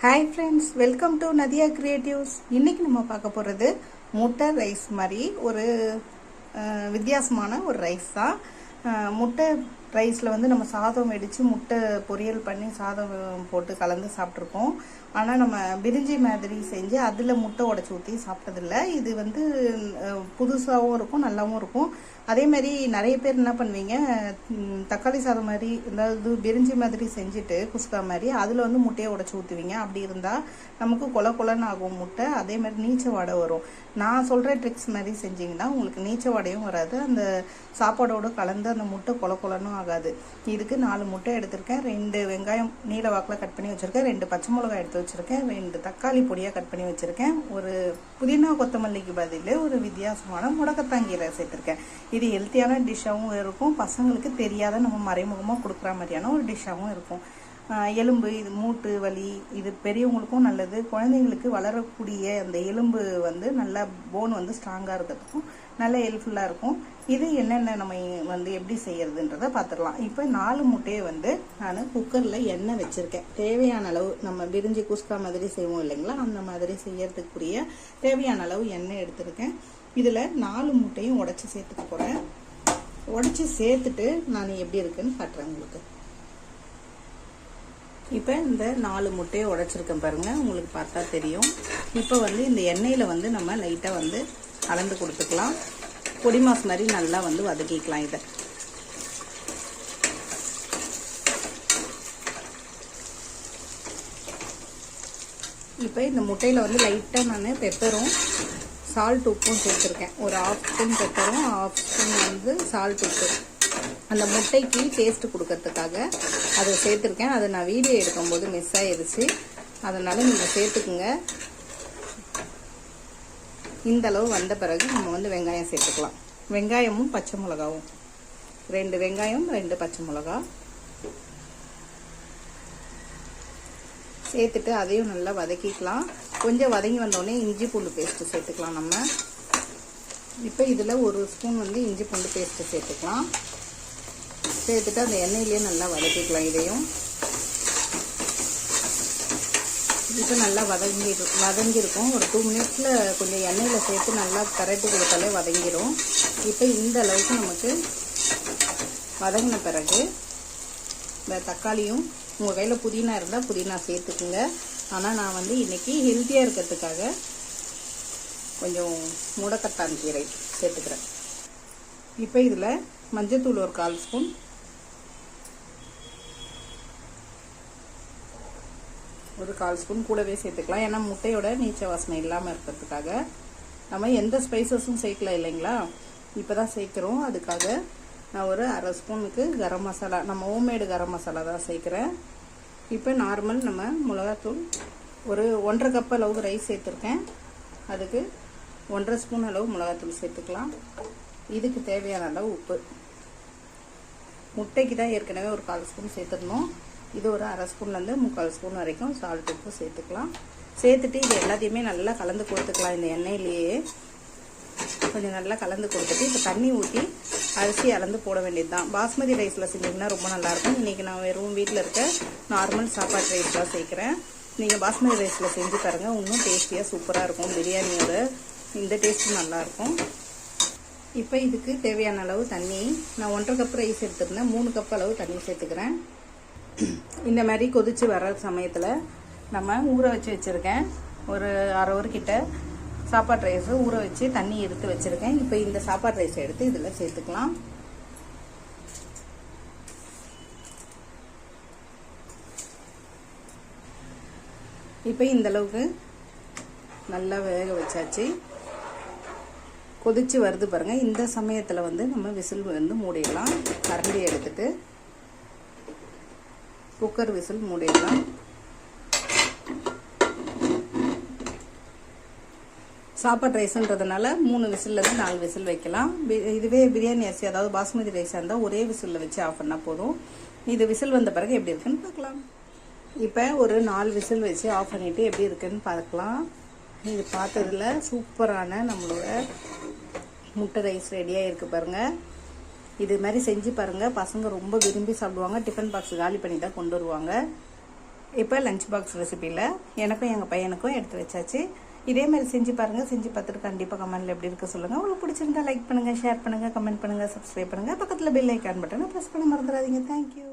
Hi friends welcome to Nadhiya creatives இன்றைக்கி நம்ம பார்க்க போகிறது முட்டை ரைஸ் மாதிரி ஒரு வித்தியாசமான ஒரு ரைஸ் தான். முட்டை ரைஸில் வந்து நம்ம சாதம் வெடித்து முட்டை பொரியல் பண்ணி சாதம் போட்டு கலந்து சாப்பிட்ருக்கோம். ஆனால் நம்ம பிரிஞ்சி மாதிரி செஞ்சு அதில் முட்டை உடச்சி ஊற்றி சாப்பிட்டதில்ல. இது வந்து புதுசாகவும் இருக்கும் நல்லாவும் இருக்கும். அதே மாதிரி நிறைய பேர் என்ன பண்ணுவீங்க தக்காளி சாதம் மாதிரி அதாவது பிரிஞ்சி மாதிரி செஞ்சுட்டு குஸ்கா மாதிரி அதில் வந்து முட்டையை உடச்சி ஊற்றுவீங்க அப்படி இருந்தால் நமக்கு கொல கொலன்னு ஆகும் முட்டை அதே மாதிரி நீச்ச வாடை வரும். நான் சொல்கிற ட்ரிக்ஸ் மாதிரி செஞ்சிங்கன்னா உங்களுக்கு நீச்ச வாடையும் வராது. அந்த சாப்பாடோடு கலந்து அந்த முட்டை கொல கொலன்னும் ஆகாது. இதுக்கு நாலு முட்டை எடுத்திருக்கேன். ரெண்டு வெங்காயம் நீல வாக்கில் கட் பண்ணி வச்சுருக்கேன். ரெண்டு பச்சை மிளகாய் எடுத்து வச்சுருக்கேன். ரெண்டு தக்காளி பொடியாக கட் பண்ணி வச்சுருக்கேன். ஒரு புதினா கொத்தமல்லிக்கு பதில் ஒரு வித்தியாசமான முடக்கத்தாங்கீரை சேர்த்துருக்கேன். இது ஹெல்த்தியான டிஷ்ஷாகவும் இருக்கும். பசங்களுக்கு தெரியாத நம்ம மறைமுகமாக கொடுக்குற மாதிரியான ஒரு டிஷ்ஷாகவும் இருக்கும். எலும்பு இது மூட்டு வலி இது பெரியவங்களுக்கும் நல்லது. குழந்தைங்களுக்கு வளரக்கூடிய அந்த எலும்பு வந்து நல்லா போன் வந்து ஸ்ட்ராங்காக இருக்கிறதுக்கும் நல்ல ஹெல்ப்ஃபுல்லாக இருக்கும். இது என்னென்ன நம்ம வந்து எப்படி செய்யறதுன்றதை பார்த்துடலாம் இப்போ நாலு முட்டையை வந்து நான் குக்கரில் எண்ணெய் வச்சுருக்கேன். தேவையான அளவு நம்ம விரிஞ்சி குஸ்கா மாதிரி செய்வோம் இல்லைங்களா? அந்த மாதிரி செய்யறதுக்குரிய தேவையான அளவு எண்ணெய் எடுத்திருக்கேன். இதில் நாலு முட்டையும் உடச்சி சேர்த்துக்க போகிறேன் உடச்சி சேர்த்துட்டு நான் எப்படி இருக்குன்னு காட்டுறேன் உங்களுக்கு. இப்போ இந்த நாலு முட்டையை உடைச்சிருக்கேன் பாருங்கள் உங்களுக்கு பார்த்தா தெரியும். இப்போ வந்து இந்த எண்ணெயில் வந்து நம்ம லைட்டாக வந்து அளந்து கொடுத்துக்கலாம். பொடி மாஸ் மாதிரி நல்லா வந்து வதக்கிக்கலாம் இதை. இப்போ இந்த முட்டையில் வந்து லைட்டாக நான் பெப்பரும் சால்ட் உப்பும் சேர்த்துருக்கேன். ஒரு ஆஃப் ஸ்பூன் பெப்பரும் ஆஃப் ஸ்பூன் வந்து சால்ட் உப்பு. அந்த முட்டைக்கு டேஸ்ட் கொடுக்கறதுக்காக அதை சேர்த்துருக்கேன். அதை நான் வீடியோ எடுக்கும்போது மிஸ் ஆயிடுச்சு அதனால் நீங்கள் சேர்த்துக்குங்க. இந்த அளவு வந்த பிறகு நம்ம வந்து வெங்காயம் சேர்த்துக்கலாம். வெங்காயமும் பச்சை மிளகாவும். ரெண்டு வெங்காயம் ரெண்டு பச்சை மிளகா. சேர்த்துட்டு அதையும் நல்லா வதக்கிக்கலாம். கொஞ்சம் வதங்கி வந்தோடனே இஞ்சி பூண்டு பேஸ்ட்டு சேர்த்துக்கலாம் நம்ம. இப்போ இதில் ஒரு ஸ்பூன் வந்து இஞ்சி பூண்டு பேஸ்ட்டு சேர்த்துக்கலாம். சேர்த்துட்டு அந்த எண்ணெயிலே நல்லா வதக்கிக்கலாம் இதையும். இப்போ நல்லா வதங்கி வதங்கியிருக்கும். ஒரு டூ மினிட்ஸில் கொஞ்சம் எண்ணெயில் சேர்த்து நல்லா கரைட்டு கொடுத்தாலே வதங்கிடும் இப்போ இந்த அளவுக்கு நமக்கு வதங்கின பிறகு இந்த தக்காளியும் உங்கள் கையில் புதினா இருந்தால் புதினா சேர்த்துக்குங்க. ஆனால் நான் வந்து இன்றைக்கி ஹெல்த்தியாக இருக்கிறதுக்காக கொஞ்சம் முடக்கத்தான் கீரை சேர்த்துக்கிறேன். இப்போ இதில் மஞ்சத்தூள் ஒரு கால் ஸ்பூன் ஒரு கால் ஸ்பூன் கூடவே சேர்த்துக்கலாம். ஏன்னா முட்டையோட நீச்ச வாசனை இல்லாமல் இருக்கிறதுக்காக நம்ம எந்த ஸ்பைசஸும் சேர்க்கல இல்லைங்களா? இப்போ தான் சேர்க்குறோம். அதுக்காக நான் ஒரு அரை ஸ்பூனுக்கு கரம் மசாலா நம்ம ஹோம்மேடு கரம் மசாலா தான் சேர்க்குறேன். இப்போ நார்மல் நம்ம மிளகாத்தூள் ஒரு ஒன்றரை கப் அளவுக்கு ரைஸ் சேர்த்துருக்கேன். அதுக்கு ஒன்றரை ஸ்பூன் அளவு மிளகாத்தூள் சேர்த்துக்கலாம். இதுக்கு தேவையான அளவு உப்பு. முட்டைக்கு தான் ஏற்கனவே ஒரு கால் ஸ்பூன் சேர்த்துடணும் இது ஒரு அரை ஸ்பூன்லேருந்து முக்கால் ஸ்பூன் வரைக்கும் சால்ட் உப்பு சேர்த்துக்கலாம். சேர்த்துட்டு இது எல்லாத்தையுமே நல்லா கலந்து கொடுத்துக்கலாம் இந்த எண்ணெயிலேயே. கொஞ்சம் நல்லா கலந்து கொடுத்துட்டு இப்போ தண்ணி ஊற்றி அரிசி அளந்து போட வேண்டியது தான் பாஸ்மதி ரைஸில் செஞ்சிங்கன்னா ரொம்ப நல்லாயிருக்கும். இன்றைக்கி நான் வெறும் வீட்டில் இருக்க நார்மல் சாப்பாட்டு ரைஸ் தான் சேர்க்குறேன். நீங்கள் பாஸ்மதி ரைஸில் செஞ்சு பாருங்கள் இன்னும் டேஸ்டியாக சூப்பராக இருக்கும். பிரியாணியோட இந்த டேஸ்ட்டும் நல்லாயிருக்கும். இப்போ இதுக்கு தேவையான அளவு தண்ணி. நான் ஒன்றரை கப் ரைஸ் எடுத்துருந்தேன். மூணு கப் அளவு தண்ணி சேர்த்துக்கிறேன். இந்த மாதிரி கொதிச்சு வர சமயத்தில் நம்ம ஊற வச்சு வச்சுருக்கேன். ஒரு அரை ஒரு கிட்ட சாப்பாடு ரைஸு ஊற வச்சு தண்ணி எடுத்து வச்சுருக்கேன். இப்போ இந்த சாப்பாடு ரைஸை எடுத்து இதில் சேர்த்துக்கலாம். இப்போ இந்த அளவுக்கு நல்லா வேக வச்சாச்சு. கொதிச்சு வருது பாருங்கள் இந்த சமயத்தில் வந்து நம்ம விசில் வந்து மூடிடலாம். கரண்டி எடுத்துட்டு குக்கர் விசில் மூடிடலாம். சாப்பாடு ரைஸ்ன்றதுனால மூணு விசில்லேருந்து நாலு விசில் வைக்கலாம். இதுவே பிரியாணி அரிசி அதாவது பாஸ்மதி ரைஸாக இருந்தால் ஒரே விசிலில் வச்சு ஆஃப் பண்ணால் போதும். இது விசில் வந்த பிறகு எப்படி இருக்குன்னு பார்க்கலாம். இப்போ ஒரு நாலு விசில் வச்சு ஆஃப் பண்ணிவிட்டு எப்படி இருக்குன்னு பார்க்கலாம். இது பார்த்ததில் சூப்பரான நம்மளோட முட்டை ரைஸ் ரெடியாக இருக்குது பாருங்கள் இது மாதிரி செஞ்சு பாருங்கள் பசங்க ரொம்ப விரும்பி சாப்பிடுவாங்க. டிஃபன் பாக்ஸ் காலி பண்ணி தான் கொண்டு வருவாங்க. இப்போ லஞ்ச் பாக்ஸ் ரெசிபியில் எனக்கும் எங்கள் பையனுக்கும் எடுத்து வச்சாச்சு. இதே மாதிரி செஞ்சு பாருங்கள் செஞ்சு பார்த்துட்டு கண்டிப்பாக கமெண்ட்டில் எப்படி இருக்க சொல்லுங்கள் உங்களுக்கு பிடிச்சிருந்தா லைக் பண்ணுங்கள் ஷேர் பண்ணுங்கள் கமெண்ட் பண்ணுங்கள் சப்ஸ்கிரைப் பண்ணுங்கள் பக்கத்தில் பெல் ஐக்கான் பட்டனை ப்ரெஸ் பண்ண மறந்துடாதீங்க. தேங்க்யூ